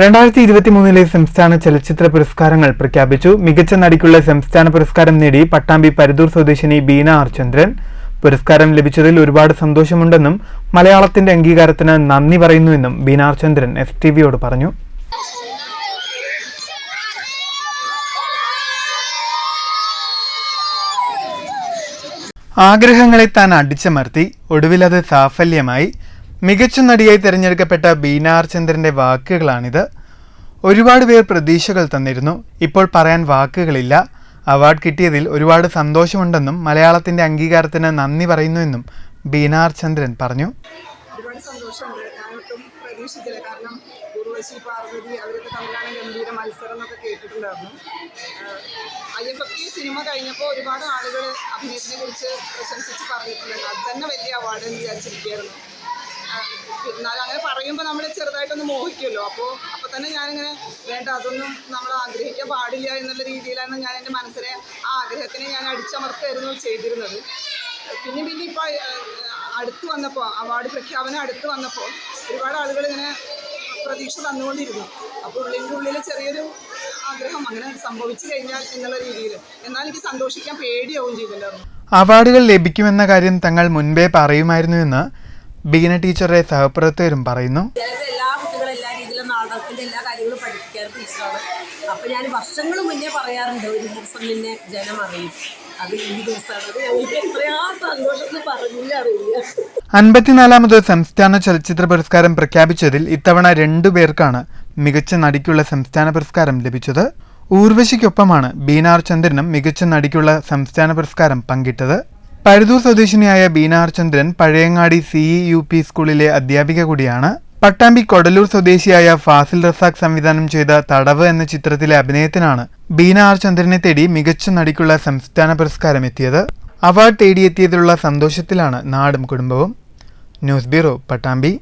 രണ്ടായിരത്തി ഇരുപത്തി മൂന്നിലെ സംസ്ഥാന ചലച്ചിത്ര പുരസ്കാരങ്ങൾ പ്രഖ്യാപിച്ചു. മികച്ച നടിക്കുള്ള സംസ്ഥാന പുരസ്കാരം നേടി പട്ടാമ്പി പരുതൂർ സ്വദേശിനി ബീന ആർചന്ദ്രൻ. പുരസ്കാരം ലഭിച്ചതിൽ ഒരുപാട് സന്തോഷമുണ്ടെന്നും മലയാളത്തിന്റെ അംഗീകാരത്തിന് നന്ദി പറയുന്നുവെന്നും Beena R Chandran S T വിയോട് പറഞ്ഞു. ആഗ്രഹങ്ങളെ താൻ അടിച്ചമർത്തി. ഒടുവിലത് സാഫല്യമായി. മികച്ച നടിയായി തിരഞ്ഞെടുക്കപ്പെട്ട ബീന ആർ വാക്കുകളാണിത്. ഒരുപാട് പേർ പ്രതീക്ഷകൾ തന്നിരുന്നു. ഇപ്പോൾ പറയാൻ വാക്കുകളില്ല. അവാർഡ് കിട്ടിയതിൽ ഒരുപാട് സന്തോഷമുണ്ടെന്നും മലയാളത്തിന്റെ അംഗീകാരത്തിന് നന്ദി പറയുന്നുവെന്നും ബീന ആർ ചന്ദ്രൻ പറഞ്ഞു. ഒരുപാട് സന്തോഷമുണ്ട്. കാരണം പാർവതി സിനിമ കഴിഞ്ഞപ്പോൾ ഒരുപാട് ആളുകൾ അഭിനയത്തിനെ കുറിച്ച് പ്രശംസിച്ച് പറഞ്ഞിട്ടുണ്ടായിരുന്നു അത് തന്നെ വലിയ അവാർഡ് എന്ന് വിചാരിച്ചിരിക്കുകയായിരുന്നു. എന്നാൽ അങ്ങനെ പറയുമ്പോൾ നമ്മൾ ചെറുതായിട്ടൊന്ന് മോഹിക്കുമല്ലോ അപ്പോൾ അപ്പോൾ തന്നെ ഞാനിങ്ങനെ വേണ്ട അതൊന്നും നമ്മൾ ആഗ്രഹിക്കാൻ പാടില്ല എന്നുള്ള രീതിയിലാണ് ഞാൻ എന്റെ മനസ്സിനെ ആ ആഗ്രഹത്തിനെ ഞാൻ അടിച്ചമർത്തായിരുന്നു ചെയ്തിരുന്നത്. പിന്നെ പിന്നെ ഇപ്പോൾ അടുത്ത് വന്നപ്പോൾ അവാർഡ് പ്രഖ്യാപനം അടുത്ത് വന്നപ്പോൾ ഒരുപാട് ആളുകൾ ഇങ്ങനെ പ്രതീക്ഷ തന്നുകൊണ്ടിരുന്നു. അപ്പോൾ ഉള്ളിന്റെ ഉള്ളിൽ ചെറിയൊരു ആഗ്രഹം അങ്ങനെ സംഭവിച്ചു കഴിഞ്ഞാൽ എന്നുള്ള രീതിയിൽ എന്നാൽ എനിക്ക് സന്തോഷിക്കാൻ പേടിയാവും ചെയ്തിട്ടുണ്ടായിരുന്നു അവാർഡുകൾ ലഭിക്കുമെന്ന കാര്യം തങ്ങൾ മുൻപേ പറയുമായിരുന്നുവെന്ന് ബീന ടീച്ചറെ സഹപ്രവർത്തകരും പറയുന്നു. എല്ലാ കുട്ടികളും എല്ലാ രീതിയിലും നാടകത്തിന്റെ എല്ലാ കാര്യങ്ങളും പഠിപ്പിക്കാൻ ടീച്ചറാണ്. അപ്പോൾ ഞാൻ വർഷങ്ങൾ മുന്നേ പറയാറുണ്ട് ഒരു ദിവസം നിന്നെ ജനം അറിയും. അത് ഈ ദിവസമാണ്. അത് ഞങ്ങൾക്ക് എത്രയാ സന്തോഷം എന്ന് പറഞ്ഞില്ല അറിയില്ല. അൻപത്തിനാലാമത് സംസ്ഥാന ചലച്ചിത്ര പുരസ്കാരം പ്രഖ്യാപിച്ചതിൽ ഇത്തവണ രണ്ടു പേർക്കാണ് മികച്ച നടിക്കുള്ള സംസ്ഥാന പുരസ്കാരം ലഭിച്ചത്. ഊർവശിക്കൊപ്പമാണ് ബീനാർ ചന്ദ്രനും മികച്ച നടിക്കുള്ള സംസ്ഥാന പുരസ്കാരം പങ്കിട്ടത്. പഴുതൂർ സ്വദേശിനിയായ Beena R Chandran Pazhayangadi C E U P സ്കൂളിലെ അധ്യാപിക കൂടിയാണ്. പട്ടാമ്പി കൊടലൂർ സ്വദേശിയായ ഫാസിൽ റസാഖ് സംവിധാനം ചെയ്ത തടവ് എന്ന ചിത്രത്തിലെ അഭിനയത്തിനാണ് ബീന ആർ ചന്ദ്രനെ തേടി മികച്ച നടിക്കുള്ള സംസ്ഥാന പുരസ്കാരം എത്തിയത്. അവാർഡ് തേടിയെത്തിയതിലുള്ള സന്തോഷത്തിലാണ് നാടും കുടുംബവും. News bureau Pattambi.